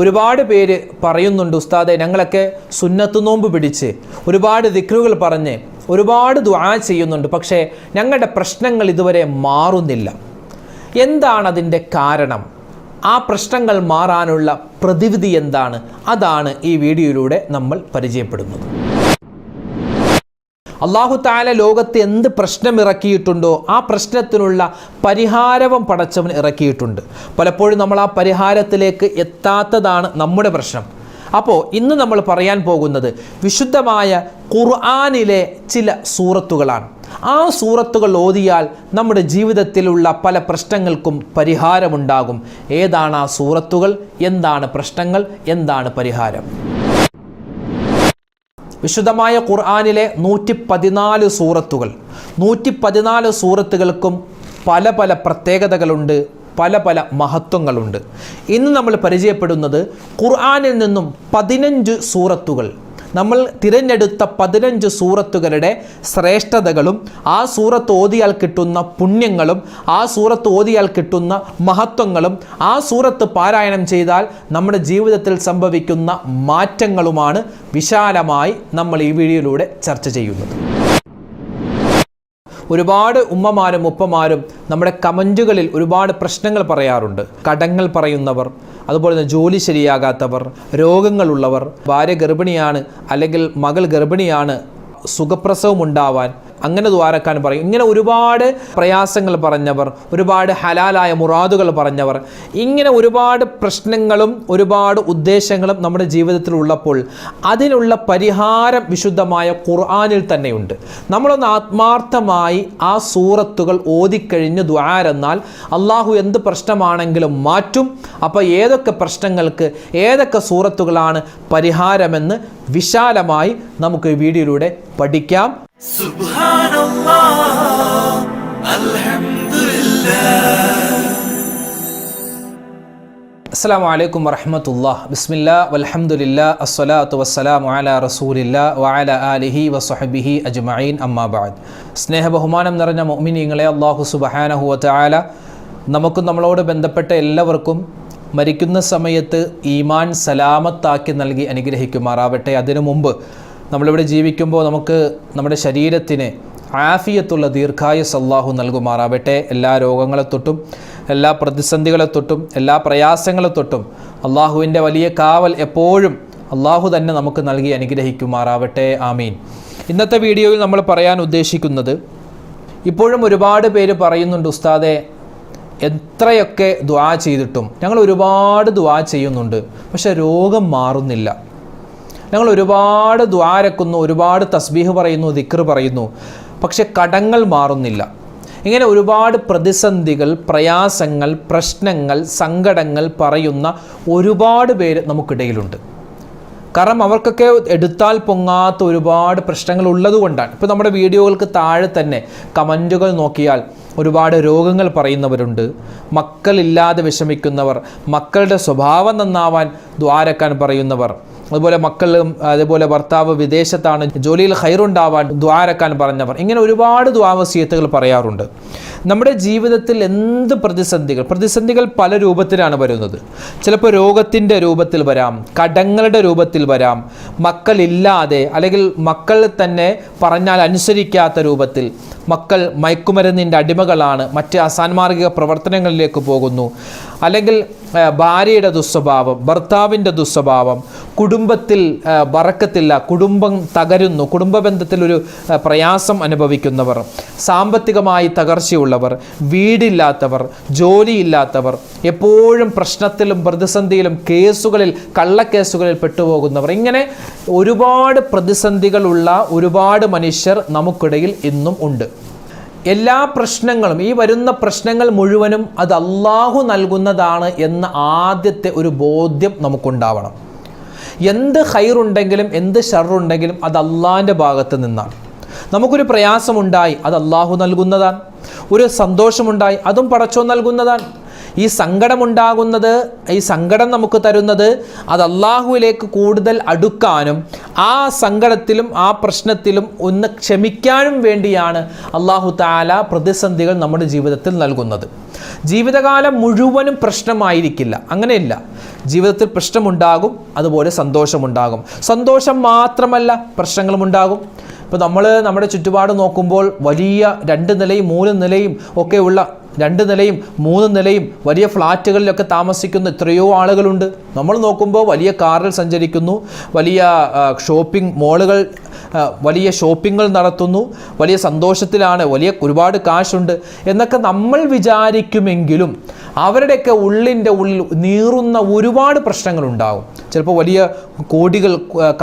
ഒരുപാട് പേര് പറയുന്നുണ്ട് ഉസ്താദെ ഞങ്ങളൊക്കെ സുന്നത്ത് നോമ്പ് പിടിച്ച് ഒരുപാട് ദിക്റുകൾ പറഞ്ഞ് ഒരുപാട് ദുആ ചെയ്യുന്നുണ്ട് പക്ഷേ ഞങ്ങളുടെ പ്രശ്നങ്ങൾ ഇതുവരെ മാറുന്നില്ല. എന്താണ് അതിന്റെ കാരണം? ആ പ്രശ്നങ്ങൾ മാറാനുള്ള പ്രതിവിധി എന്താണ്? അതാണ് ഈ വീഡിയോയിലൂടെ നമ്മൾ പരിചയപ്പെടുന്നത്. അള്ളാഹു താല ലോകത്ത് എന്ത് പ്രശ്നം ഇറക്കിയിട്ടുണ്ടോ ആ പ്രശ്നത്തിനുള്ള പരിഹാരവും പടച്ചവൻ ഇറക്കിയിട്ടുണ്ട്. പലപ്പോഴും നമ്മൾ ആ പരിഹാരത്തിലേക്ക് എത്താത്തതാണ് നമ്മുടെ പ്രശ്നം. അപ്പോൾ ഇന്ന് നമ്മൾ പറയാൻ പോകുന്നത് വിശുദ്ധമായ ഖുർആാനിലെ ചില സൂറത്തുകളാണ്. ആ സൂറത്തുകൾ ഓതിയാൽ നമ്മുടെ ജീവിതത്തിലുള്ള പല പ്രശ്നങ്ങൾക്കും പരിഹാരമുണ്ടാകും. ഏതാണ് ആ സൂറത്തുകൾ? എന്താണ് പ്രശ്നങ്ങൾ? എന്താണ് പരിഹാരം? വിശുദ്ധമായ ഖുർആാനിലെ നൂറ്റി പതിനാല് സൂറത്തുകൾ. നൂറ്റി പതിനാല് സൂറത്തുകൾക്കും പല പല പ്രത്യേകതകളുണ്ട് പല പല മഹത്വങ്ങളുണ്ട്. ഇന്ന് നമ്മൾ പരിചയപ്പെടുന്നത് ഖുർആാനിൽ നിന്നും പതിനഞ്ച് സൂറത്തുകൾ. നമ്മൾ തിരഞ്ഞെടുത്ത പതിനഞ്ച് സൂറത്തുകളുടെ ശ്രേഷ്ഠതകളും ആ സൂറത്ത് ഓതിയാൽ കിട്ടുന്ന പുണ്യങ്ങളും ആ സൂറത്ത് ഓതിയാൽ കിട്ടുന്ന മഹത്വങ്ങളും ആ സൂറത്ത് പാരായണം ചെയ്താൽ നമ്മുടെ ജീവിതത്തിൽ സംഭവിക്കുന്ന മാറ്റങ്ങളുമാണ് വിശാലമായി നമ്മൾ ഈ വീഡിയോയിലൂടെ ചർച്ച ചെയ്യുന്നത്. ഒരുപാട് ഉമ്മമാരും ഉപ്പമാരും നമ്മുടെ കമന്റുകളിൽ ഒരുപാട് പ്രശ്നങ്ങൾ പറയാറുണ്ട്. കടങ്ങൾ പറയുന്നവർ അതുപോലെ തന്നെ ജോലി ശരിയാകാത്തവർ രോഗങ്ങളുള്ളവർ ഭാര്യ ഗർഭിണിയാണ് അല്ലെങ്കിൽ മകൾ ഗർഭിണിയാണ് സുഖപ്രസവം ഉണ്ടാവാൻ അങ്ങനെ ദ്വാരക്കാൻ പറയും. ഇങ്ങനെ ഒരുപാട് പ്രയാസങ്ങൾ പറഞ്ഞവർ ഒരുപാട് ഹലാലായ മുറാദുകൾ പറഞ്ഞവർ ഇങ്ങനെ ഒരുപാട് പ്രശ്നങ്ങളും ഒരുപാട് ഉദ്ദേശങ്ങളും നമ്മുടെ ജീവിതത്തിൽ ഉള്ളപ്പോൾ അതിനുള്ള പരിഹാരം വിശുദ്ധമായ ഖുർആാനിൽ തന്നെയുണ്ട്. നമ്മളൊന്ന് ആത്മാർത്ഥമായി ആ സൂറത്തുകൾ ഓതിക്കഴിഞ്ഞ് ദ്വാരെന്നാൽ അള്ളാഹു എന്ത് പ്രശ്നമാണെങ്കിലും മാറ്റും. അപ്പോൾ ഏതൊക്കെ പ്രശ്നങ്ങൾക്ക് ഏതൊക്കെ സൂറത്തുകളാണ് പരിഹാരമെന്ന് വിശാലമായി നമുക്ക് വീഡിയോയിലൂടെ പഠിക്കാം. അസ്സാം വലൈക്കും വറഹമത്തുല്ലാ ബിസ്മില്ല വലഹമുല്ല അസ്സലാത്തു വസ്സലാം വാല റസൂലില്ല വാല അലിഹി വസ്ഹബിഹി അജ്മഈൻ അമ്മാബാദ് സ്നേഹ ബഹുമാനം നിറഞ്ഞ മൊമിനിങ്ങളെ അള്ളാഹു സുബഹാനഹുവല നമുക്ക് നമ്മളോട് ബന്ധപ്പെട്ട എല്ലാവർക്കും മരിക്കുന്ന സമയത്ത് ഈമാൻ സലാമത്താക്കി നൽകി അനുഗ്രഹിക്കുമാറാവട്ടെ. അതിനു മുമ്പ് നമ്മളിവിടെ ജീവിക്കുമ്പോൾ നമുക്ക് നമ്മുടെ ശരീരത്തിന് ആഫിയത്തുള്ള ദീർഘായ സല്ലാഹു നൽകുമാറാവട്ടെ. എല്ലാ രോഗങ്ങളെ തൊട്ടും എല്ലാ പ്രതിസന്ധികളെ തൊട്ടും എല്ലാ പ്രയാസങ്ങളെ തൊട്ടും അള്ളാഹുവിന്റെ വലിയ കാവൽ എപ്പോഴും അള്ളാഹു തന്നെ നമുക്ക് നൽകി അനുഗ്രഹിക്കുമാറാവട്ടെ. ആമീൻ. ഇന്നത്തെ വീഡിയോയിൽ നമ്മൾ പറയാൻ ഉദ്ദേശിക്കുന്നത് ഇപ്പോഴും ഒരുപാട് പേര് പറയുന്നുണ്ട് ഉസ്താദെ എത്രയൊക്കെ ദ്വാ ചെയ്തിട്ടും. ഞങ്ങൾ ഒരുപാട് ദ്വാ ചെയ്യുന്നുണ്ട് പക്ഷേ രോഗം മാറുന്നില്ല. ഞങ്ങൾ ഒരുപാട് ദ്വാരക്കുന്നു ഒരുപാട് തസ്ബീഹ് പറയുന്നു ദിക്ർ പറയുന്നു. പക്ഷെ കടങ്ങൾ മാറുന്നില്ല. ഇങ്ങനെ ഒരുപാട് പ്രതിസന്ധികൾ പ്രയാസങ്ങൾ പ്രശ്നങ്ങൾ സങ്കടങ്ങൾ പറയുന്ന ഒരുപാട് പേര് നമുക്കിടയിലുണ്ട്. കാരണം അവർക്കൊക്കെ എടുത്താൽ പൊങ്ങാത്ത ഒരുപാട് പ്രശ്നങ്ങൾ ഉള്ളതുകൊണ്ടാണ്. ഇപ്പോൾ നമ്മുടെ വീഡിയോകൾക്ക് താഴെ തന്നെ കമന്റുകൾ നോക്കിയാൽ ഒരുപാട് രോഗങ്ങൾ പറയുന്നവരുണ്ട്. മക്കളില്ലാതെ വിഷമിക്കുന്നവർ മക്കളുടെ സ്വഭാവം നന്നാവാൻ ദ്വാരക്കാൻ പറയുന്നവർ അതുപോലെ മക്കളും അതുപോലെ ഭർത്താവ് വിദേശത്താണ് ജോലിയിൽ ഹൈറുണ്ടാവാൻ ദ്വാരക്കാൻ പറഞ്ഞവർ. ഇങ്ങനെ ഒരുപാട് ദ്വാവസീയത്തുകൾ പറയാറുണ്ട്. നമ്മുടെ ജീവിതത്തിൽ എന്ത് പ്രതിസന്ധികൾ? പ്രതിസന്ധികൾ പല രൂപത്തിലാണ് വരുന്നത്. ചിലപ്പോൾ രോഗത്തിന്റെ രൂപത്തിൽ വരാം കടങ്ങളുടെ രൂപത്തിൽ വരാം മക്കളില്ലാതെ അല്ലെങ്കിൽ മക്കൾ തന്നെ പറഞ്ഞാൽ അനുസരിക്കാത്ത രൂപത്തിൽ മക്കൾ മയക്കുമരുന്നിന്റെ അടിമകളാണ് മറ്റ് അസാൻമാർഗിക പ്രവർത്തനങ്ങളിലേക്ക് പോകുന്നു. അല്ലെങ്കിൽ ഭാര്യയുടെ ദുസ്വഭാവം ഭർത്താവിന്റെ ദുസ്വഭാവം കുടുംബത്തിൽ വറക്കത്തില്ല കുടുംബം തകരുന്നു കുടുംബ ബന്ധത്തിൽ ഒരു പ്രയാസം അനുഭവിക്കുന്നവർ സാമ്പത്തികമായി തകർച്ചയുള്ളവർ വീടില്ലാത്തവർ ജോലിയില്ലാത്തവർ എപ്പോഴും പ്രശ്നത്തിലും പ്രതിസന്ധിയിലും കേസുകളിൽ കള്ളക്കേസുകളിൽ പെട്ടുപോകുന്നവർ ഇങ്ങനെ ഒരുപാട് പ്രതിസന്ധികളുള്ള ഒരുപാട് മനുഷ്യർ നമുക്കിടയിൽ ഇന്നും ഉണ്ട്. എല്ലാ പ്രശ്നങ്ങളും ഈ വരുന്ന പ്രശ്നങ്ങൾ മുഴുവനും അത് അള്ളാഹു നൽകുന്നതാണ് എന്ന ആദ്യത്തെ ഒരു ബോധ്യം നമുക്കുണ്ടാവണം. എന്ത് ഹൈറുണ്ടെങ്കിലും എന്ത് ഷറുണ്ടെങ്കിലും അത് അള്ളാഹിന്റെ ഭാഗത്ത് നിന്നാണ്. നമുക്കൊരു പ്രയാസമുണ്ടായി അത് അള്ളാഹു നൽകുന്നതാണ്. ഒരു സന്തോഷമുണ്ടായി അതും പടച്ചോ നൽകുന്നതാണ്. ഈ സങ്കടമുണ്ടാകുന്നത് ഈ സങ്കടം നമുക്ക് തരുന്നത് അത് അള്ളാഹുവിലേക്ക് കൂടുതൽ അടുക്കാനും ആ സങ്കടത്തിലും ആ പ്രശ്നത്തിലും ഒന്ന് ക്ഷമിക്കാനും വേണ്ടിയാണ് അള്ളാഹു താല പ്രതിസന്ധികൾ നമ്മുടെ ജീവിതത്തിൽ നൽകുന്നത്. ജീവിതകാലം മുഴുവനും പ്രശ്നമായിരിക്കില്ല. അങ്ങനെയില്ല. ജീവിതത്തിൽ പ്രശ്നമുണ്ടാകും അതുപോലെ സന്തോഷമുണ്ടാകും. സന്തോഷം മാത്രമല്ല പ്രശ്നങ്ങളും ഉണ്ടാകും ഇപ്പോൾ നമ്മൾ നമ്മുടെ ചുറ്റുപാട് നോക്കുമ്പോൾ വലിയ രണ്ട് നിലയും മൂന്ന് നിലയും ഒക്കെ ഉള്ള രണ്ട് നിലയും മൂന്ന് നിലയും വലിയ ഫ്ലാറ്റുകളിലൊക്കെ താമസിക്കുന്ന എത്രയോ ആളുകളുണ്ട്. നമ്മൾ നോക്കുമ്പോൾ വലിയ കാറിൽ സഞ്ചരിക്കുന്നു വലിയ ഷോപ്പിംഗ് മോളുകൾ വലിയ ഷോപ്പിങ്ങുകൾ നടത്തുന്നു വലിയ സന്തോഷത്തിലാണ് വലിയ ഒരുപാട് കാശുണ്ട്. എന്നൊക്കെ നമ്മൾ വിചാരിക്കുമെങ്കിലും അവരുടെയൊക്കെ ഉള്ളിന്റെ ഉള്ളിൽ നീറുന്ന ഒരുപാട് പ്രശ്നങ്ങളുണ്ടാകും. ചിലപ്പോൾ വലിയ കോടികൾ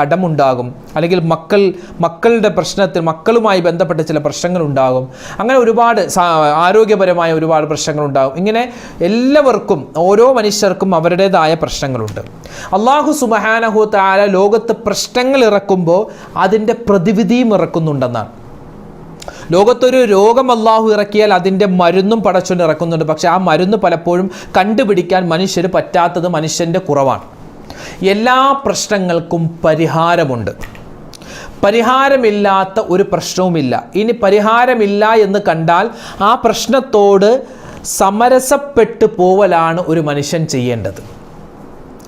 കടമുണ്ടാകും. അല്ലെങ്കിൽ മക്കൾ മക്കളുടെ പ്രശ്നത്തിൽ മക്കളുമായി ബന്ധപ്പെട്ട ചില പ്രശ്നങ്ങളുണ്ടാകും. അങ്ങനെ ഒരുപാട് ആരോഗ്യപരമായ ഒരുപാട് പ്രശ്നങ്ങളുണ്ടാകും. ഇങ്ങനെ എല്ലാവർക്കും ഓരോ മനുഷ്യർക്കും അവരുടേതായ പ്രശ്നങ്ങളുണ്ട്. അള്ളാഹു സുബഹാനഹു താല ലോകത്ത് പ്രശ്നങ്ങൾ ഇറക്കുമ്പോൾ അതിന്റെ പ്രതിവിധിയും ഇറക്കുന്നുണ്ടെന്നാണ്. ലോകത്തൊരു രോഗം അള്ളാഹു ഇറക്കിയാൽ അതിന്റെ മരുന്നും പടച്ചുകൊണ്ട് ഇറക്കുന്നുണ്ട്. പക്ഷേ ആ മരുന്ന് പലപ്പോഴും കണ്ടുപിടിക്കാൻ മനുഷ്യന് പറ്റാത്തത് മനുഷ്യന്റെ കുറവാണ്. എല്ലാ പ്രശ്നങ്ങൾക്കും പരിഹാരമുണ്ട്. പരിഹാരമില്ലാത്ത ഒരു പ്രശ്നവുമില്ല. ഇനി പരിഹാരമില്ല എന്ന് കണ്ടാൽ ആ പ്രശ്നത്തോട് സമരസപ്പെട്ട് പോവലാണ് ഒരു മനുഷ്യൻ ചെയ്യേണ്ടത്.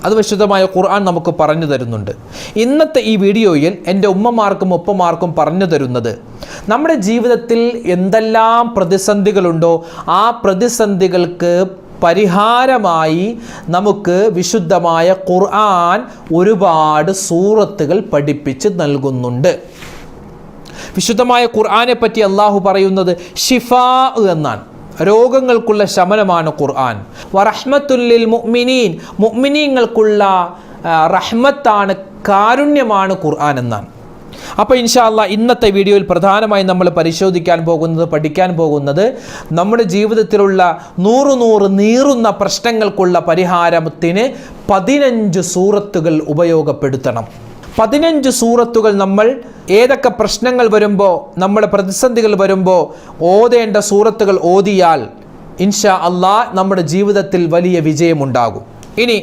അത് വിശുദ്ധമായ ഖുർആൻ നമുക്ക് പറഞ്ഞു തരുന്നുണ്ട്. ഇന്നത്തെ ഈ വീഡിയോയിൽ എന്റെ ഉമ്മമാർക്കും ഉപ്പമാർക്കും പറഞ്ഞു തരുന്നത് നമ്മുടെ ജീവിതത്തിൽ എന്തെല്ലാം പ്രതിസന്ധികളുണ്ടോ ആ പ്രതിസന്ധികൾക്ക് പരിഹാരമായി നമുക്ക് വിശുദ്ധമായ ഖുർആൻ ഒരുപാട് സൂറത്തുകൾ പഠിപ്പിച്ച് നൽകുന്നുണ്ട്. വിശുദ്ധമായ ഖുർആനെ പറ്റി അള്ളാഹു പറയുന്നത് ഷിഫാ എന്നാണ്. രോഗങ്ങൾക്കുള്ള ശമനമാണ് ഖുർആൻ. വറഹ്മത്തുല്ലിൽ മുഅ്മിനീൻ. മുഅ്മിനീങ്ങൾക്കുള്ള റഹ്മത്താണ് കാരുണ്യമാണ് ഖുർആൻ എന്നാണ്. അപ്പോൾ ഇൻഷാല്ല ഇന്നത്തെ വീഡിയോയിൽ പ്രധാനമായി നമ്മൾ പരിശോധിക്കാൻ പോകുന്നത് പഠിക്കാൻ പോകുന്നത് നമ്മുടെ ജീവിതത്തിലുള്ള നൂറ് നൂറ് നീറുന്ന പ്രശ്നങ്ങൾക്കുള്ള പരിഹാരത്തിന് പതിനഞ്ച് സൂറത്തുകൾ ഉപയോഗപ്പെടുത്തണം. പതിനഞ്ച് സൂറത്തുകൾ നമ്മൾ ഏതൊക്കെ പ്രശ്നങ്ങൾ വരുമ്പോൾ നമ്മുടെ പ്രതിസന്ധികൾ വരുമ്പോൾ ഓതേണ്ട സൂറത്തുകൾ ഓതിയാൽ ഇൻഷാ അള്ളാ നമ്മുടെ ജീവിതത്തിൽ വലിയ വിജയമുണ്ടാകും. ഇനി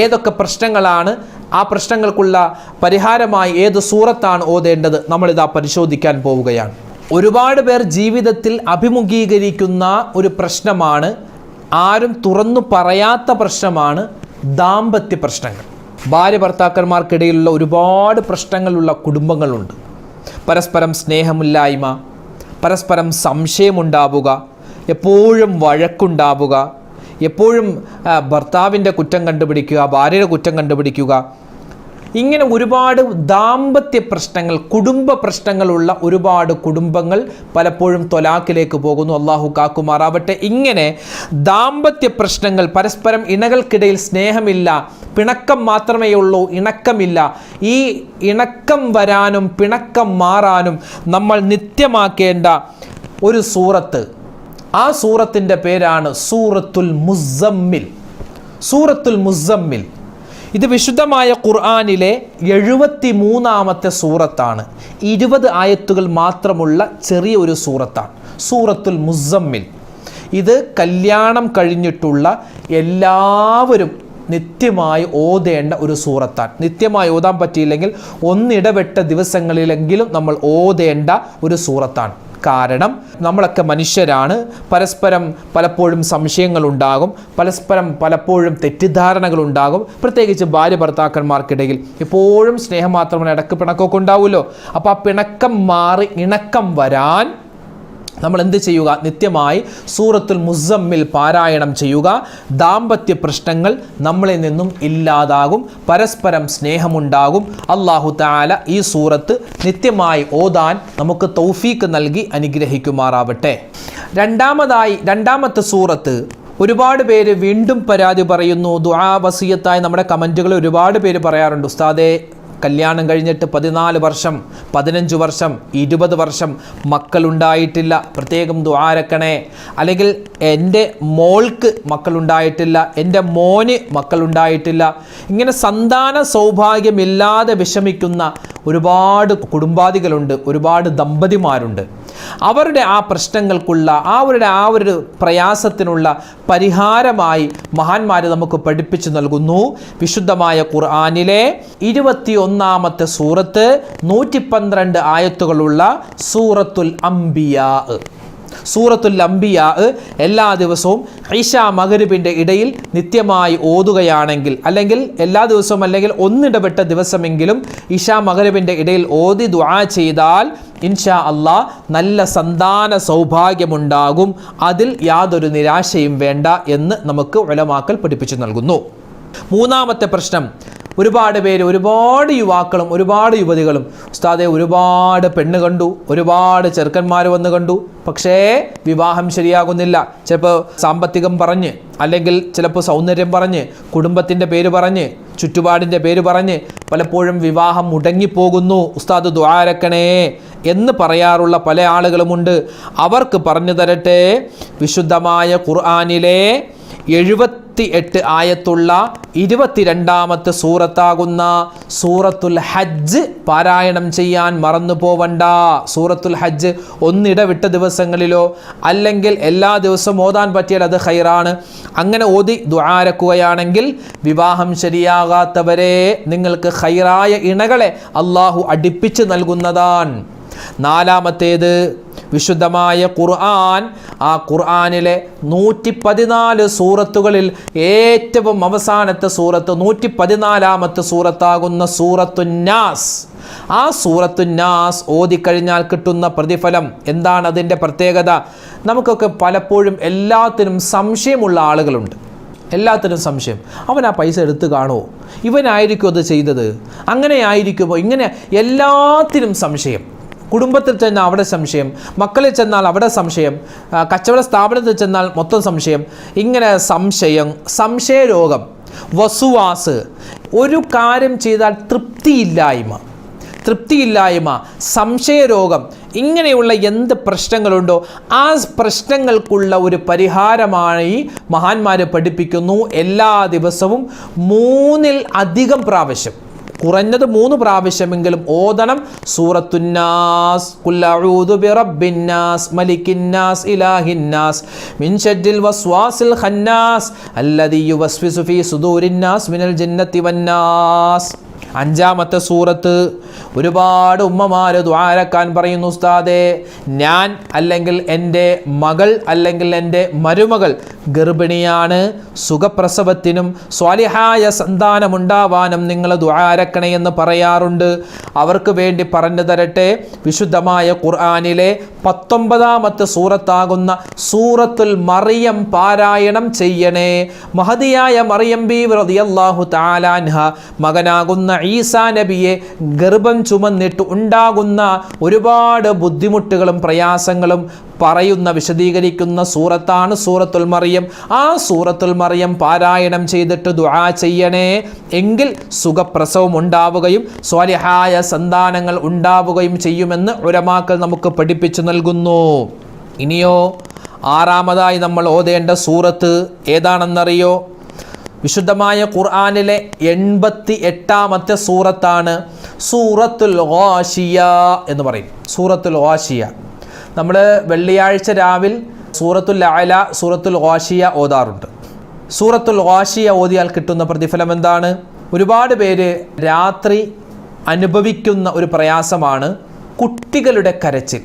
ഏതൊക്കെ പ്രശ്നങ്ങളാണ് ആ പ്രശ്നങ്ങൾക്കുള്ള പരിഹാരമായി ഏത് സൂറത്താണ് ഓതേണ്ടത് നമ്മളിതാ പരിശോധിക്കാൻ പോവുകയാണ്. ഒരുപാട് പേർ ജീവിതത്തിൽ അഭിമുഖീകരിക്കുന്ന ഒരു പ്രശ്നമാണ് ആരും തുറന്നു പറയാത്ത പ്രശ്നമാണ് ദാമ്പത്യ പ്രശ്നങ്ങൾ. ഭാര്യ ഭർത്താക്കന്മാർക്കിടയിലുള്ള ഒരുപാട് പ്രശ്നങ്ങളുള്ള കുടുംബങ്ങളുണ്ട്. പരസ്പരം സ്നേഹമില്ലായ്മ പരസ്പരം സംശയമുണ്ടാവുക എപ്പോഴും വഴക്കുണ്ടാവുക എപ്പോഴും ഭർത്താവിന്റെ കുറ്റം കണ്ടുപിടിക്കുക ഭാര്യയുടെ കുറ്റം കണ്ടുപിടിക്കുക ഇങ്ങനെ ഒരുപാട് ദാമ്പത്യ പ്രശ്നങ്ങൾ കുടുംബ പ്രശ്നങ്ങളുള്ള ഒരുപാട് കുടുംബങ്ങൾ പലപ്പോഴും തൊലാക്കിലേക്ക് പോകുന്നു. അള്ളാഹു കാക്കുമാറാവട്ടെ. ഇങ്ങനെ ദാമ്പത്യ പ്രശ്നങ്ങൾ പരസ്പരം ഇണകൾക്കിടയിൽ സ്നേഹമില്ല പിണക്കം മാത്രമേ ഉള്ളൂ ഇണക്കമില്ല. ഈ ഇണക്കം വരാനും പിണക്കം മാറാനും നമ്മൾ നിത്യമാക്കേണ്ട ഒരു സൂറത്ത്. ആ സൂറത്തിന്റെ പേരാണ് സൂറത്തുൽ മുസമ്മിൽ. സൂറത്തുൽ മുസമ്മിൽ. ഇത് വിശുദ്ധമായ ഖുർആാനിലെ എഴുപത്തി മൂന്നാമത്തെ സൂറത്താണ്. ഇരുപത് ആയത്തുകൾ മാത്രമുള്ള ചെറിയ ഒരു സൂറത്താണ്. സൂറത്തുൽ മുസമ്മിൽ. ഇത് കല്യാണം കഴിഞ്ഞിട്ടുള്ള എല്ലാവരും നിത്യമായി ഓതേണ്ട ഒരു സൂറത്താണ്. നിത്യമായി ഓതാൻ പറ്റിയില്ലെങ്കിൽ ഒന്നിടവെട്ട ദിവസങ്ങളിലെങ്കിലും നമ്മൾ ഓതേണ്ട ഒരു സൂറത്താണ്. കാരണം നമ്മളൊക്കെ മനുഷ്യരാണ്. പരസ്പരം പലപ്പോഴും സംശയങ്ങളുണ്ടാകും. പരസ്പരം പലപ്പോഴും തെറ്റിദ്ധാരണകൾ ഉണ്ടാകും പ്രത്യേകിച്ച് ഭാര്യ ഭർത്താക്കന്മാർക്കിടയിൽ എപ്പോഴും സ്നേഹം മാത്രമല്ല ഇടയ്ക്ക് പിണക്കമൊക്കെ ഉണ്ടാവുമല്ലോ. അപ്പോൾ ആ പിണക്കം മാറി ഇണക്കം വരാൻ നമ്മൾ എന്ത് ചെയ്യുക? നിത്യമായി സൂറത്തുൽ മുസമ്മിൽ പാരായണം ചെയ്യുക. ദാമ്പത്യ പ്രശ്നങ്ങൾ നമ്മളിൽ നിന്നും ഇല്ലാതാകും. പരസ്പരം സ്നേഹമുണ്ടാകും. അള്ളാഹു താല ഈ സൂറത്ത് നിത്യമായി ഓതാൻ നമുക്ക് തൗഫീക്ക് നൽകി അനുഗ്രഹിക്കുമാറാവട്ടെ. രണ്ടാമതായി രണ്ടാമത്തെ സൂറത്ത് ഒരുപാട് പേര് വീണ്ടും പരാതി പറയുന്നു. ദുആ വസീയത്തായി നമ്മുടെ കമന്റുകൾ ഒരുപാട് പേര് പറയാറുണ്ട്. ഉസ്താദെ കല്യാണം കഴിഞ്ഞിട്ട് പതിനാല് വർഷം പതിനഞ്ച് വർഷം ഇരുപത് വർഷം മക്കളുണ്ടായിട്ടില്ല. പ്രത്യേകം ദ്വാരക്കണേ. അല്ലെങ്കിൽ എന്റെ മോൾക്ക് മക്കളുണ്ടായിട്ടില്ല എന്റെ മോന് മക്കളുണ്ടായിട്ടില്ല. ഇങ്ങനെ സന്താന സൗഭാഗ്യമില്ലാതെ വിഷമിക്കുന്ന ഒരുപാട് കുടുംബാദികളുണ്ട് ഒരുപാട് ദമ്പതിമാരുണ്ട്. അവരുടെ ആ പ്രശ്നങ്ങൾക്കുള്ള അവരുടെ ആ ഒരു പ്രയാസത്തിനുള്ള പരിഹാരമായി മഹാന്മാർ നമുക്ക് പഠിപ്പിച്ചു നൽകുന്നു. വിശുദ്ധമായ ഖുർആാനിലെ ഇരുപത്തി ഒന്നാമത്തെ സൂറത്ത് നൂറ്റി പന്ത്രണ്ട് ആയത്തുകളുള്ള സൂറത്തുൽ അംബിയാ. സൂറത്തുൽ അംബിയ എല്ലാ ദിവസവും ഐഷ മകരുബിന്റെ ഇടയിൽ നിത്യമായി ഓതുകയാണെങ്കിൽ അല്ലെങ്കിൽ എല്ലാ ദിവസവും അല്ലെങ്കിൽ ഒന്നിടപെട്ട ദിവസമെങ്കിലും ഇഷ മകരുബിന്റെ ഇടയിൽ ഓതി ദുആ ചെയ്താൽ ഇൻഷാ അള്ളാ നല്ല സന്താന സൗഭാഗ്യമുണ്ടാകും. അതിൽ യാതൊരു നിരാശയും വേണ്ട എന്ന് നമുക്ക് ഉലമാക്കൽ പഠിപ്പിച്ചു നൽകുന്നു. മൂന്നാമത്തെ പ്രശ്നം ഒരുപാട് പേര് ഒരുപാട് യുവാക്കളും ഒരുപാട് യുവതികളും. ഉസ്താദെ ഒരുപാട് പെണ്ണ് കണ്ടു ഒരുപാട് ചെറുക്കന്മാർ വന്ന് കണ്ടു. പക്ഷേ വിവാഹം ശരിയാകുന്നില്ല. ചിലപ്പോൾ സാമ്പത്തികം പറഞ്ഞ് അല്ലെങ്കിൽ ചിലപ്പോൾ സൗന്ദര്യം പറഞ്ഞ് കുടുംബത്തിന്റെ പേര് പറഞ്ഞ് ചുറ്റുപാടിന്റെ പേര് പറഞ്ഞ് പലപ്പോഴും വിവാഹം മുടങ്ങിപ്പോകുന്നു. ഉസ്താദ് ദ്വാരക്കണേ എന്ന് പറയാറുള്ള പല ആളുകളുമുണ്ട്. അവർക്ക് പറഞ്ഞു തരട്ടെ വിശുദ്ധമായ ഖുർആാനിലെ എഴുപത്തി എട്ട് ആയത്തുള്ള ഇരുപത്തിരണ്ടാമത്തെ സൂറത്താകുന്ന സൂറത്തുൽ ഹജ്ജ് പാരായണം ചെയ്യാൻ മറന്നു പോവണ്ട. സൂറത്തുൽ ഹജ്ജ് ഒന്നിടവിട്ട ദിവസങ്ങളിലോ അല്ലെങ്കിൽ എല്ലാ ദിവസവും ഓതാൻ പറ്റിയാൽ അത് ഹൈറാണ് അങ്ങനെ ഓതി ദുആരക്കുകയാണെങ്കിൽ വിവാഹം ശരിയാകാത്തവരെ നിങ്ങൾക്ക് ഹൈറായ ഇണകളെ അള്ളാഹു അടുപ്പിച്ച് നൽകുന്നതാണ്. നാലാമത്തേത് വിശുദ്ധമായ ഖുർആൻ ആ ഖുർആനിലെ നൂറ്റി പതിനാല് സൂറത്തുകളിൽ ഏറ്റവും അവസാനത്തെ സൂറത്ത് നൂറ്റി പതിനാലാമത്തെ സൂറത്താകുന്ന സൂറത്തുന്നാസ്. ആ സൂറത്തുന്നാസ് ഓതിക്കഴിഞ്ഞാൽ കിട്ടുന്ന പ്രതിഫലം എന്താണ് അതിന്റെ പ്രത്യേകത? നമുക്കൊക്കെ പലപ്പോഴും എല്ലാത്തിനും സംശയമുള്ള ആളുകളുണ്ട്. എല്ലാത്തിനും സംശയം. അവൻ ആ പൈസ എടുത്ത് കാണുമോ ഇവനായിരിക്കും അത് ചെയ്തത്. അങ്ങനെ ആയിരിക്കുമോ ഇങ്ങനെ എല്ലാത്തിനും സംശയം. കുടുംബത്തിൽ ചെന്നാൽ അവിടെ സംശയം മക്കളിൽ ചെന്നാൽ അവിടെ സംശയം കച്ചവട സ്ഥാപനത്തിൽ ചെന്നാൽ മൊത്തം സംശയം. ഇങ്ങനെ സംശയം സംശയരോഗം വസുവാസ് ഒരു കാര്യം ചെയ്താൽ തൃപ്തിയില്ലായ്മ. തൃപ്തിയില്ലായ്മ സംശയരോഗം ഇങ്ങനെയുള്ള എന്ത് പ്രശ്നങ്ങളുണ്ടോ ആ പ്രശ്നങ്ങൾക്കുള്ള ഒരു പരിഹാരമായി മഹാന്മാരെ പഠിപ്പിക്കുന്നു എല്ലാ ദിവസവും മൂന്നിൽ അധികം പ്രാവശ്യം. കുറഞ്ഞത് മൂന്ന് പ്രാവശ്യമെങ്കിലും ഓതണം. സൂറത്തുന്നാസ് കുല്ലഊദു ബിറബ്ബിന്നാസ് മലിക്കിന്നാസ് ഇലാഹിന്നാസ്. മിൻ ഷർരിൽ വസ്വാസിൽ ഖന്നാസ് അല്ലദീ യുവസ്വിസു ഫീ സുദൂരിന്നാസ് മിനൽ ജിന്നത്തി വന്നാസ്. അഞ്ചാമത്തെ സൂറത്ത് ഒരുപാട് ഉമ്മമാര് ദ്വാരക്കാൻ പറയുന്നു ഉസ്താദേ. ഞാൻ അല്ലെങ്കിൽ എന്റെ മകൾ അല്ലെങ്കിൽ എന്റെ മരുമകൾ ഗർഭിണിയാണ്. സുഖപ്രസവത്തിനും സ്വാലിഹായ സന്താനമുണ്ടാവാനും നിങ്ങൾ ദ്വാരക്കണേ എന്ന് പറയാറുണ്ട്. അവർക്ക് വേണ്ടി പറഞ്ഞു തരട്ടെ. വിശുദ്ധമായ ഖുർആാനിലെ പത്തൊമ്പതാമത്തെ സൂറത്താകുന്ന സൂറത്തുൽ മറിയം പാരായണം ചെയ്യണേ. മഹതിയായ മറിയം ബി റളിയല്ലാഹു താലാൻഹ മകനാകുന്ന ഈസാ നബിയെ ഗർഭം ചുമന്നിട്ട് ഉണ്ടാകുന്ന ഒരുപാട് ബുദ്ധിമുട്ടുകളും പ്രയാസങ്ങളും പറയുന്ന വിശദീകരിക്കുന്ന സൂറത്താണ് സൂറത്തുൽ മറിയം. ആ സൂറത്തുൽ മറിയം പാരായണം ചെയ്തിട്ട് ദുആ ചെയ്യണേ. എങ്കിൽ സുഖപ്രസവം ഉണ്ടാവുകയും സ്വാലിഹായ സന്താനങ്ങൾ ഉണ്ടാവുകയും ചെയ്യുമെന്ന് ഉലമാക്കൾ നമുക്ക് പഠിപ്പിച്ചു നൽകുന്നു. ഇനിയോ ആറാമതായി നമ്മൾ ഓതേണ്ട സൂറത്ത് ഏതാണെന്നറിയോ? വിശുദ്ധമായ ഖുർആനിലെ എൺപത്തി എട്ടാമത്തെ സൂറത്താണ്. സൂറത്തുൽ ഗാഷിയ എന്ന് പറയും. സൂറത്തുൽ ഗാഷിയ. നമ്മൾ വെള്ളിയാഴ്ച രാവിൽ സൂറത്തുൽ അല സൂറത്തുൽ ഗാഷിയ ഓതാറുണ്ട്. സൂറത്തുൽ ഗാഷിയ ഓതിയാൽ കിട്ടുന്ന പ്രതിഫലം എന്താണ്? ഒരുപാട് പേര് രാത്രി അനുഭവിക്കുന്ന ഒരു പ്രയാസമാണ് കുട്ടികളുടെ കരച്ചിൽ.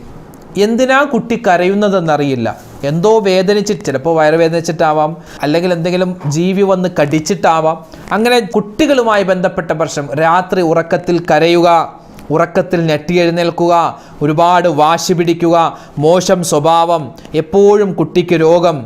എന്തിനാ കുട്ടി കരയുന്നതെന്നറിയില്ല. എന്തോ വേദനിച്ചിട്ട് ചിലപ്പോൾ വയറ് വേദനിച്ചിട്ടാവാം അല്ലെങ്കിൽ എന്തെങ്കിലും ജീവി വന്ന് കടിച്ചിട്ടാവാം. അങ്ങനെ കുട്ടികളുമായി ബന്ധപ്പെട്ട പ്രശ്നം. രാത്രി ഉറക്കത്തിൽ കരയുക ഉറക്കത്തിൽ ഞെട്ടിയെഴുന്നേൽക്കുക ഒരുപാട് വാശി പിടിക്കുക മോശം സ്വഭാവം എപ്പോഴും കുട്ടിക്ക് രോഗം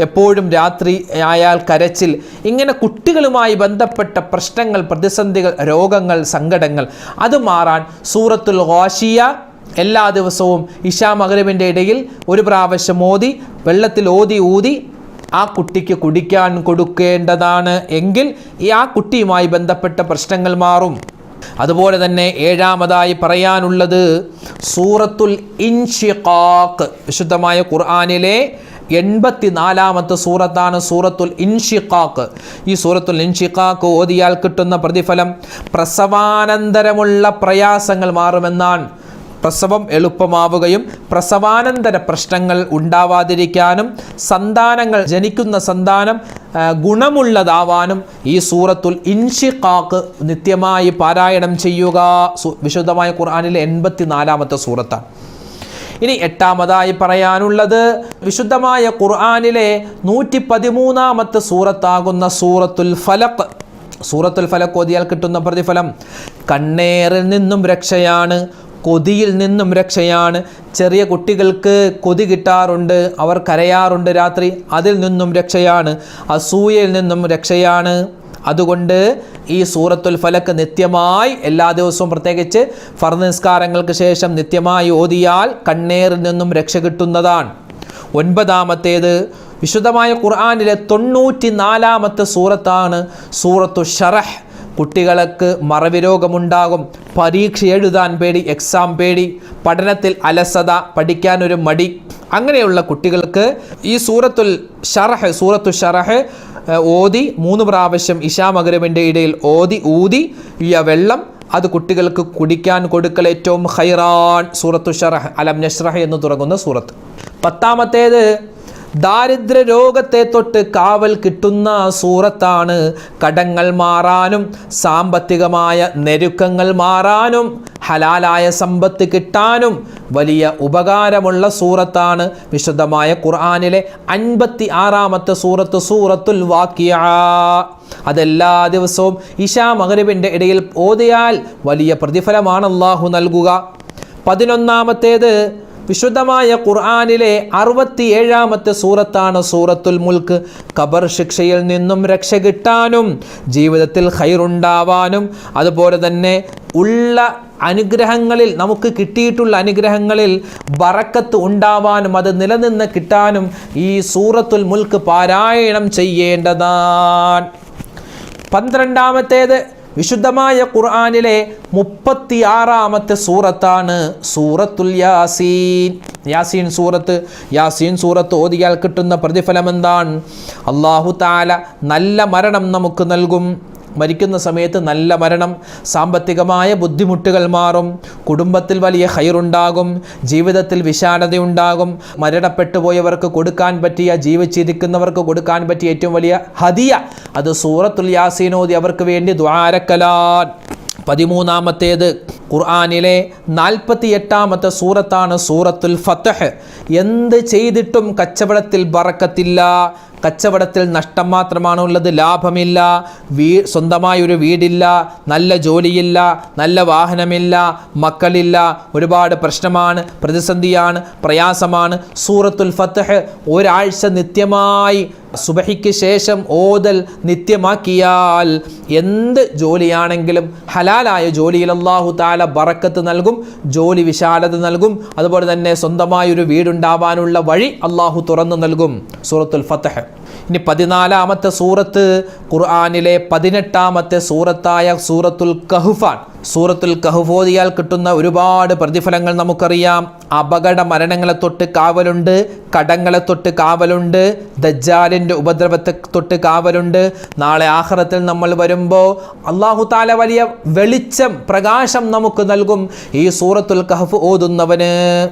എപ്പോഴും രാത്രി ആയാൽ കരച്ചിൽ. ഇങ്ങനെ കുട്ടികളുമായി ബന്ധപ്പെട്ട പ്രശ്നങ്ങൾ പ്രതിസന്ധികൾ രോഗങ്ങൾ സങ്കടങ്ങൾ അത് മാറാൻ സൂറത്തുൽ ഗാഷിയ എല്ലാ ദിവസവും ഇഷാ മകരവിന്റെ ഇടയിൽ ഒരു പ്രാവശ്യം ഓതി വെള്ളത്തിൽ ഓതി ഊതി ആ കുട്ടിക്ക് കുടിക്കാൻ കൊടുക്കേണ്ടതാണ് എങ്കിൽ ആ കുട്ടിയുമായി ബന്ധപ്പെട്ട പ്രശ്നങ്ങൾ മാറും. അതുപോലെ തന്നെ ഏഴാമതായി പറയാനുള്ളത് സൂറത്തുൽ ഇൻഷിഖാക്ക് വിശുദ്ധമായ ഖുർആാനിലെ എൺപത്തി നാലാമത്തെ സൂറത്താണ് സൂറത്തുൽ ഇൻഷിഖാക്ക് ഈ സൂറത്തുൽ ഇൻഷിഖാക്ക് ഓതിയാൽ കിട്ടുന്ന പ്രതിഫലം പ്രസവാനന്തരമുള്ള പ്രയാസങ്ങൾ മാറുമെന്നാണ് പ്രസവം എളുപ്പമാവുകയും പ്രസവാനന്തര പ്രശ്നങ്ങൾ ഉണ്ടാവാതിരിക്കാനും സന്താനങ്ങൾ ജനിക്കുന്ന സന്താനം ഗുണമുള്ളതാവാനും ഈ സൂറത്തുൽ ഇൻഷിഖാക്ക് നിത്യമായി പാരായണം ചെയ്യുക. വിശുദ്ധമായ ഖുർആനിലെ എൺപത്തിനാലാമത്തെ സൂറത്താണ്. ഇനി എട്ടാമതായി പറയാനുള്ളത് വിശുദ്ധമായ ഖുർആാനിലെ നൂറ്റി പതിമൂന്നാമത്തെ സൂറത്താകുന്ന സൂറത്തുൽ ഫലഖ്. സൂറത്തുൽ ഫലഖ് ഓതിയാൽ കിട്ടുന്ന പ്രതിഫലം കണ്ണേറിൽ നിന്നും രക്ഷയാണ്. കൊതിയിൽ നിന്നും രക്ഷയാണ്. ചെറിയ കുട്ടികൾക്ക് കൊതി കിട്ടാറുണ്ട്. അവർ കരയാറുണ്ട് രാത്രി. അതിൽ നിന്നും രക്ഷയാണ്. അസൂയയിൽ നിന്നും രക്ഷയാണ്. അതുകൊണ്ട് ഈ സൂറത്തുൽ ഫലക്ക് നിത്യമായി എല്ലാ ദിവസവും പ്രത്യേകിച്ച് ഫർദ് നിസ്കാരങ്ങൾക്ക് ശേഷം നിത്യമായി ഓതിയാൽ കണ്ണേറിൽ നിന്നും രക്ഷ കിട്ടുന്നതാണ്. ഒൻപതാമത്തേത് വിശുദ്ധമായ ഖുർആാനിലെ തൊണ്ണൂറ്റി നാലാമത്തെ സൂറത്താണ് സൂറത്തു ഷറഹ്. കുട്ടികൾക്ക് മറവി രോഗമുണ്ടാകും പരീക്ഷ എഴുതാൻ പേടി എക്സാം പേടി പഠനത്തിൽ അലസത പഠിക്കാനൊരു മടി. അങ്ങനെയുള്ള കുട്ടികൾക്ക് ഈ സൂറത്തുൽ ഷറഹ് സൂറത്തു ഷറഹ് ഓതി മൂന്ന് പ്രാവശ്യം ഇഷാ മകരമിന്റെ ഇടയിൽ ഓതി ഊതി ഈ വെള്ളം അത് കുട്ടികൾക്ക് കുടിക്കാൻ കൊടുക്കൽ ഏറ്റവും ഹൈറാൻ സൂറത്തു ഷറഹ് അലം നഷ്റഹ് എന്ന് തുടങ്ങുന്ന സൂറത്ത്. പത്താമത്തേത് ദാരിദ്ര്യ രോഗത്തെ തൊട്ട് കാവൽ കിട്ടുന്ന സൂറത്താണ് കടങ്ങൾ മാറാനും സാമ്പത്തികമായ ഞെരുക്കങ്ങൾ മാറാനും ഹലാലായ സമ്പത്ത് കിട്ടാനും വലിയ ഉപകാരമുള്ള സൂറത്താണ് വിശദമായ ഖുർആാനിലെ അൻപത്തി ആറാമത്തെ സൂറത്ത് സൂറത്തുൽ വാക്കിയ. അതെല്ലാ ദിവസവും ഇഷാ മകരബിന്റെ ഇടയിൽ ഓതിയാൽ വലിയ പ്രതിഫലമാണ് അള്ളാഹു നൽകുക. പതിനൊന്നാമത്തേത് വിശുദ്ധമായ ഖുർആനിലെ അറുപത്തിയേഴാമത്തെ സൂറത്താണ് സൂറത്തുൽ മുൽക്ക്. ഖബർ ശിക്ഷയിൽ നിന്നും രക്ഷ കിട്ടാനും ജീവിതത്തിൽ ഹൈറുണ്ടാവാനും അതുപോലെ തന്നെ ഉള്ള അനുഗ്രഹങ്ങളിൽ നമുക്ക് കിട്ടിയിട്ടുള്ള അനുഗ്രഹങ്ങളിൽ ബറക്കത്ത് ഉണ്ടാവാനും അത് നിലനിന്ന് കിട്ടാനും ഈ സൂറത്തുൽ മുൽക്ക് പാരായണം ചെയ്യേണ്ടതാണ്. പന്ത്രണ്ടാമത്തേത് വിശുദ്ധമായ ഖുർആാനിലെ മുപ്പത്തി ആറാമത്തെ സൂറത്താണ് സൂറത്തുൽ യാസീൻ. യാസീൻ സൂറത്ത് യാസീൻ സൂറത്ത് ഓതിയാൽ കിട്ടുന്ന പ്രതിഫലം എന്താണ് അള്ളാഹു താല നല്ല മരണം നമുക്ക് നൽകും. മരിക്കുന്ന സമയത്ത് നല്ല മരണം സാമ്പത്തികമായ ബുദ്ധിമുട്ടുകൾ മാറും കുടുംബത്തിൽ വലിയ ഹൈറുണ്ടാകും ജീവിതത്തിൽ വിശാലതയുണ്ടാകും. മരണപ്പെട്ടു പോയവർക്ക് കൊടുക്കാൻ പറ്റിയ ജീവിച്ചിരിക്കുന്നവർക്ക് കൊടുക്കാൻ പറ്റിയ ഏറ്റവും വലിയ ഹദിയ അത് സൂറത്തുൽ യാസീനോദി അവർക്ക് വേണ്ടി ദ്വാരക്കലാൻ പതിമൂന്നാമത്തേത് ഖുർആാനിലെ നാൽപ്പത്തി എട്ടാമത്തെ സൂറത്താണ് സൂറത്തുൽ ഫത്തഹ് എന്ത് ചെയ്തിട്ടും കച്ചവടത്തിൽ ബറക്കത്തില്ല. കച്ചവടത്തിൽ നഷ്ടം മാത്രമാണ് ഉള്ളത് ലാഭമില്ല വീ സ്വന്തമായൊരു വീടില്ല നല്ല ജോലിയില്ല നല്ല വാഹനമില്ല മക്കളില്ല ഒരുപാട് പ്രശ്നമാണ് പ്രതിസന്ധിയാണ് പ്രയാസമാണ്. സൂറത്തുൽ ഫത്തഹ് ഒരാഴ്ച നിത്യമായി സുബഹിക്ക് ശേഷം ഓതൽ നിത്യമാക്കിയാൽ എന്ത് ജോലിയാണെങ്കിലും ഹലാലായ ജോലിയിൽ അള്ളാഹു താല ബറക്കത്ത് നൽകും ജോലി വിശാലത നൽകും അതുപോലെ തന്നെ സ്വന്തമായൊരു വീടുണ്ടാവാനുള്ള വഴി അള്ളാഹു തുറന്നു നൽകും. സൂറത്തുൽ ഫത്തഹ് ഇനി പതിനാലാമത്തെ സൂറത്ത് ഖുർആാനിലെ പതിനെട്ടാമത്തെ സൂറത്തായ സൂറത്തുൽ കഹുഫാൻ. സൂറത്തുൽ കഹുഫോദിയാൽ കിട്ടുന്ന ഒരുപാട് പ്രതിഫലങ്ങൾ നമുക്കറിയാം. അപകട മരണങ്ങളെ തൊട്ട് കാവലുണ്ട് കടങ്ങളെ തൊട്ട് കാവലുണ്ട് ദജ്ജാലിന്റെ ഉപദ്രവത്തെ തൊട്ട് കാവലുണ്ട്. നാളെ ആഹ്റത്തിൽ നമ്മൾ വരുമ്പോൾ അള്ളാഹു താല വലിയ വെളിച്ചം പ്രകാശം നമുക്ക് നൽകും ഈ സൂറത്തുൽ കഹഫ് ഓതുന്നവന്.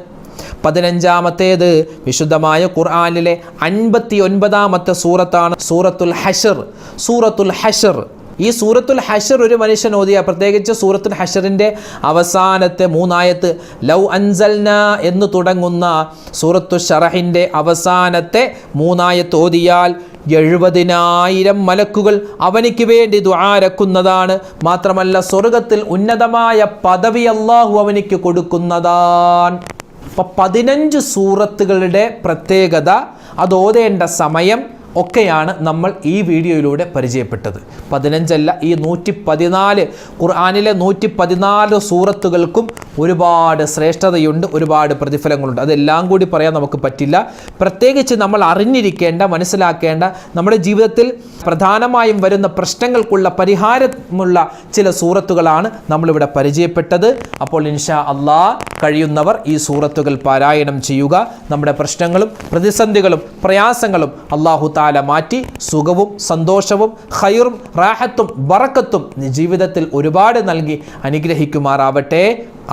പതിനഞ്ചാമത്തേത് വിശുദ്ധമായ ഖുർആാനിലെ അൻപത്തി ഒൻപതാമത്തെ സൂറത്താണ് സൂറത്തുൽ ഹഷർ. സൂറത്തുൽ ഹഷർ. ഈ സൂറത്തുൽ ഹഷർ ഒരു മനുഷ്യൻ ഓതിയ പ്രത്യേകിച്ച് സൂറത്തുൽ ഹഷറിന്റെ അവസാനത്തെ മൂന്നായത്ത് ലൗ അൻസൽന എന്ന് തുടങ്ങുന്ന സൂറത്തു ഷറഹിന്റെ അവസാനത്തെ മൂന്നായത്ത് ഓതിയാൽ എഴുപതിനായിരം മലക്കുകൾ അവനിക്ക് വേണ്ടി ദ്വാരക്കുന്നതാണ് മാത്രമല്ല സ്വർഗത്തിൽ ഉന്നതമായ പദവി അള്ളാഹു അവനിക്ക് കൊടുക്കുന്നതാണ്. അപ്പം പതിനഞ്ച് സൂറത്തുകളുടെ പ്രത്യേകത അത് ഓതേണ്ട സമയം ഒക്കെയാണ് നമ്മൾ ഈ വീഡിയോയിലൂടെ പരിചയപ്പെട്ടത്. പതിനഞ്ചല്ല ഈ നൂറ്റി പതിനാല് ഖുർആാനിലെ നൂറ്റി പതിനാല് സൂറത്തുകൾക്കും ഒരുപാട് ശ്രേഷ്ഠതയുണ്ട് ഒരുപാട് പ്രതിഫലങ്ങളുണ്ട്. അതെല്ലാം കൂടി പറയാൻ നമുക്ക് പറ്റില്ല. പ്രത്യേകിച്ച് നമ്മൾ അറിഞ്ഞിരിക്കേണ്ട മനസ്സിലാക്കേണ്ട നമ്മുടെ ജീവിതത്തിൽ പ്രധാനമായും വരുന്ന പ്രശ്നങ്ങൾക്കുള്ള പരിഹാരമുള്ള ചില സൂറത്തുകളാണ് നമ്മളിവിടെ പരിചയപ്പെട്ടത്. അപ്പോൾ ഇൻഷാ അള്ളാ കഴിയുന്നവർ ഈ സൂറത്തുകൾ പാരായണം ചെയ്യുക. നമ്മുടെ പ്രശ്നങ്ങളും പ്രതിസന്ധികളും പ്രയാസങ്ങളും അള്ളാഹു താല മാറ്റി സുഖവും സന്തോഷവും ഹൈറും റാഹത്തും ബറക്കത്തും ജീവിതത്തിൽ ഒരുപാട് നൽകി അനുഗ്രഹിക്കുമാറാവട്ടെ.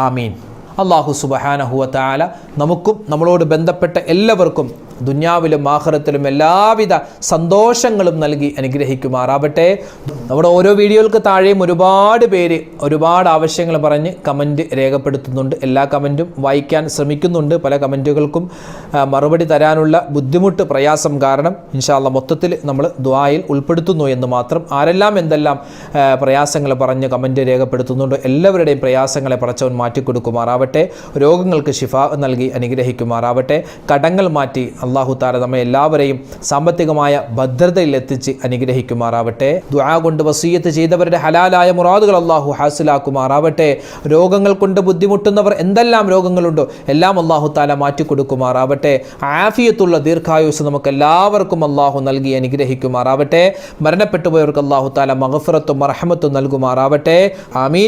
ആമീൻ. അള്ളാഹു സുബഹാനഹുവ താല നമുക്കും നമ്മളോട് ബന്ധപ്പെട്ട എല്ലാവർക്കും ദുന്യാവിലും ആഹ്റത്തിലും എല്ലാവിധ സന്തോഷങ്ങളും നൽകി അനുഗ്രഹിക്കുമാറാവട്ടെ. നമ്മുടെ ഓരോ വീഡിയോകൾക്ക് താഴെയും ഒരുപാട് പേര് ഒരുപാട് ആവശ്യങ്ങൾ പറഞ്ഞ് കമന്റ് രേഖപ്പെടുത്തുന്നുണ്ട്. എല്ലാ കമന്റും വായിക്കാൻ ശ്രമിക്കുന്നുണ്ട്. പല കമന്റുകൾക്കും മറുപടി തരാനുള്ള ബുദ്ധിമുട്ട് പ്രയാസം കാരണം ഇൻഷാല്ല മൊത്തത്തിൽ നമ്മൾ ദ്വായിൽ ഉൾപ്പെടുത്തുന്നു എന്ന് മാത്രം ആരെല്ലാം എന്തെല്ലാം പ്രയാസങ്ങൾ പറഞ്ഞ് കമന്റ് രേഖപ്പെടുത്തുന്നുണ്ട് എല്ലാവരുടെയും പ്രയാസങ്ങളെ പറച്ചവൻ മാറ്റിക്കൊടുക്കുമാറാവട്ടെ. രോഗങ്ങൾക്ക് ശിഫ നൽകി അനുഗ്രഹിക്കുമാറാവട്ടെ. കടങ്ങൾ മാറ്റി അള്ളാഹു താര നമ്മെ എല്ലാവരെയും സാമ്പത്തികമായ ഭദ്രതയിൽ എത്തിച്ച് അനുഗ്രഹിക്കുമാറാവട്ടെ. ദുആ കൊണ്ട് വസീയത്ത് ചെയ്തവരുടെ ഹലാലായ മുറാദുകൾ അള്ളാഹു ഹാസിലാക്കുമാറാവട്ടെ. രോഗങ്ങൾ കൊണ്ട് ബുദ്ധിമുട്ടുന്നവർ എന്തെല്ലാം രോഗങ്ങളുണ്ടോ എല്ലാം അള്ളാഹു താല മാറ്റിക്കൊടുക്കുമാറാവട്ടെ. ആഫിയത്തുള്ള ദീർഘായുസ് നമുക്ക് എല്ലാവർക്കും അള്ളാഹു നൽകി അനുഗ്രഹിക്കുമാറാവട്ടെ. മരണപ്പെട്ടുപോയവർക്ക് അള്ളാഹു താല മഹഫറത്തും മറഹമത്തും നൽകുമാറാവട്ടെ. ആമീൻ.